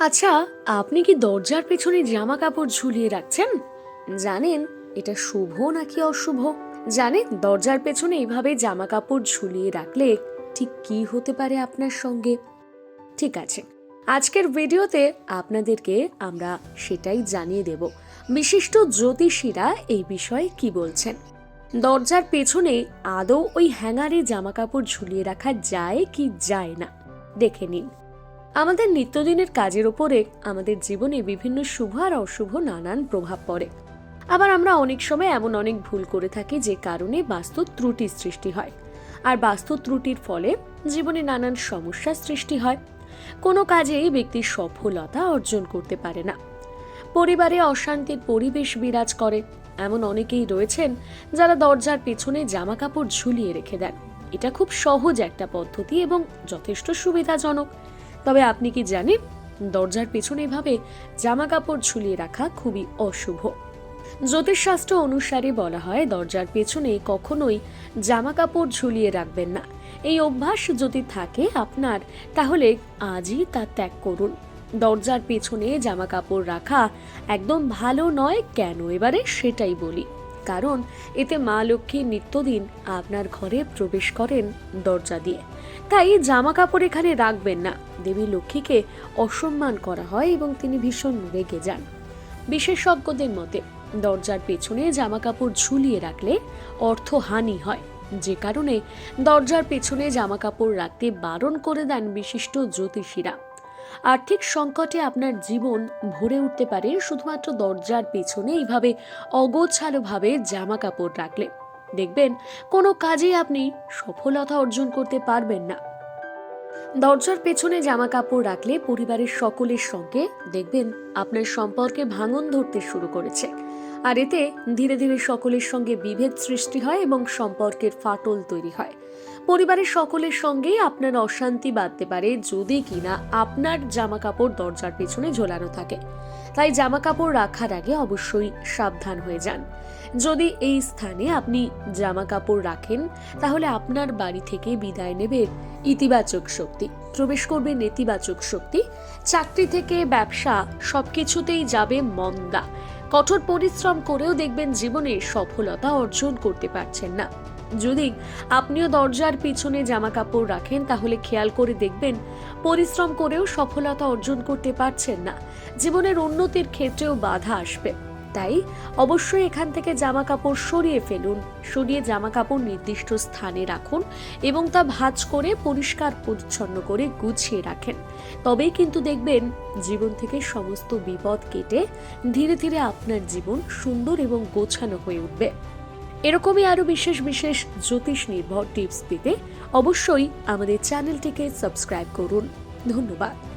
আচ্ছা আপনি কি দরজার পেছনে জামা কাপড় ঝুলিয়ে রাখছেন? জানেন, এটা শুভ নাকি অশুভ? জানেন, দরজার পেছনে এইভাবে জামা কাপড় ঝুলিয়ে রাখলে ঠিক কি হতে পারে আপনার সঙ্গে? ঠিক আছে, আজকের ভিডিওতে আপনাদেরকে আমরা সেটাই জানিয়ে দেব। বিশিষ্ট জ্যোতিষীরা এই বিষয়ে কি বলছেন? দরজার পেছনে আদৌ ওই হ্যাঙ্গারে জামা কাপড় ঝুলিয়ে রাখা যায় কি যায় না? দেখে নিন। আমাদের নিত্যদিনের কাজের ওপরে আমাদের জীবনে বিভিন্ন শুভ আর অশুভ নানান প্রভাব পড়ে। আবার আমরা অনেক সময় এমন অনেক ভুল করে থাকি যে কারণে বাস্তু ত্রুটির সৃষ্টি হয়। আর বাস্তু ত্রুটির ফলে জীবনে নানান সমস্যার সৃষ্টি হয়। কোনো কাজেই ব্যক্তি সফলতা অর্জন করতে পারে না। পরিবারে অশান্তির পরিবেশ বিরাজ করে। এমন অনেকেই রয়েছেন যারা দরজার পেছনে জামা কাপড় ঝুলিয়ে রেখে দেন। এটা খুব সহজ একটা পদ্ধতি এবং যথেষ্ট সুবিধাজনক। তবে আপনি কি জানেন, দরজার পেছনে এভাবে জামা কাপড় ঝুলিয়ে রাখা খুবই অশুভ। জ্যোতিষশাস্ত্র অনুসারে বলা হয়, দরজার পেছনে কখনোই জামা কাপড় ঝুলিয়ে রাখবেন না। এই অভ্যাস যদি থাকে আপনার, তাহলে আজই তা ত্যাগ করুন। দরজার পেছনে জামা কাপড় রাখা একদম ভালো নয়, কেন? এবারে সেটাই বলি। কারণ এতে মা লক্ষ্মী নিত্যদিন আপনার ঘরে প্রবেশ করেন দরজা দিয়ে। তাই জামা কাপড় এখানে রাখবেন না। দেবী লক্ষ্মীকে অসম্মান করা হয় এবং তিনি ভীষণ রেগে যান। বিশেষজ্ঞদের মতে, দরজার পেছনে জামা কাপড় ঝুলিয়ে রাখলে অর্থহানি হয়। যে কারণে দরজার পেছনে জামা কাপড় রাখতে বারণ করে দেন বিশিষ্ট জ্যোতিষীরা। আর্থিক সংকটে আপনার জীবন ভরে উঠতে পারে, শুধুমাত্র দরজার পেছনে এইভাবে অগোছালোভাবে জামা কাপড় রাখলে। দেখবেন, কোনো কাজে আপনি সফলতা অর্জন করতে পারবেন না। দরজার পেছনে জামা কাপড় রাখলে পরিবারের সকলের সঙ্গে, দেখবেন, আপনার সম্পর্কে ভাঙন ধরতে শুরু করেছে। আর এতে ধীরে ধীরে সকলের সঙ্গে বিভেদ সৃষ্টি হয় এবং সম্পর্কের ফাটল তৈরি হয়। পরিবারের সকলের সঙ্গেই আপনার অশান্তি বাঁধতে পারে যদি কিনা আপনার জামা কাপড় দরজার পেছনে ঝোলানো থাকে। তাই জামা কাপড় রাখার আগে অবশ্যই সাবধান হয়ে যান। যদি এই স্থানে আপনি জামা কাপড় রাখেন, তাহলে আপনার বাড়ি থেকে বিদায় নেবে ইতিবাচক শক্তি, প্রবেশ করবে নেতিবাচক শক্তি, চাকরি থেকে ব্যবসা সবকিছুতেই যাবে মন্দা। কঠোর পরিশ্রম করেও দেখবেন জীবনে সফলতা অর্জন করতে পারছেন না। যদি আপনিও দরজার পিছনে জামা কাপড় রাখেন, তাহলে খেয়াল করে দেখবেন পরিশ্রম করেও সফলতা অর্জন করতে পারছেন না। জীবনের উন্নতির ক্ষেত্রেও বাধা আসবে। তাই অবশ্যই এখান থেকে জামা কাপড় সরিয়ে ফেলুন। সরিয়ে জামা কাপড় নির্দিষ্ট স্থানে রাখুন এবং তা ভাঁজ করে পরিষ্কার পরিচ্ছন্ন করে গুছিয়ে রাখেন। তবেই কিন্তু দেখবেন জীবন থেকে সমস্ত বিপদ কেটে ধীরে ধীরে আপনার জীবন সুন্দর এবং গোছানো হয়ে উঠবে। এরকমই আরও বিশেষ বিশেষ জ্যোতিষ নির্ভর টিপস পেতে অবশ্যই আমাদের চ্যানেলটিকে সাবস্ক্রাইব করুন। ধন্যবাদ।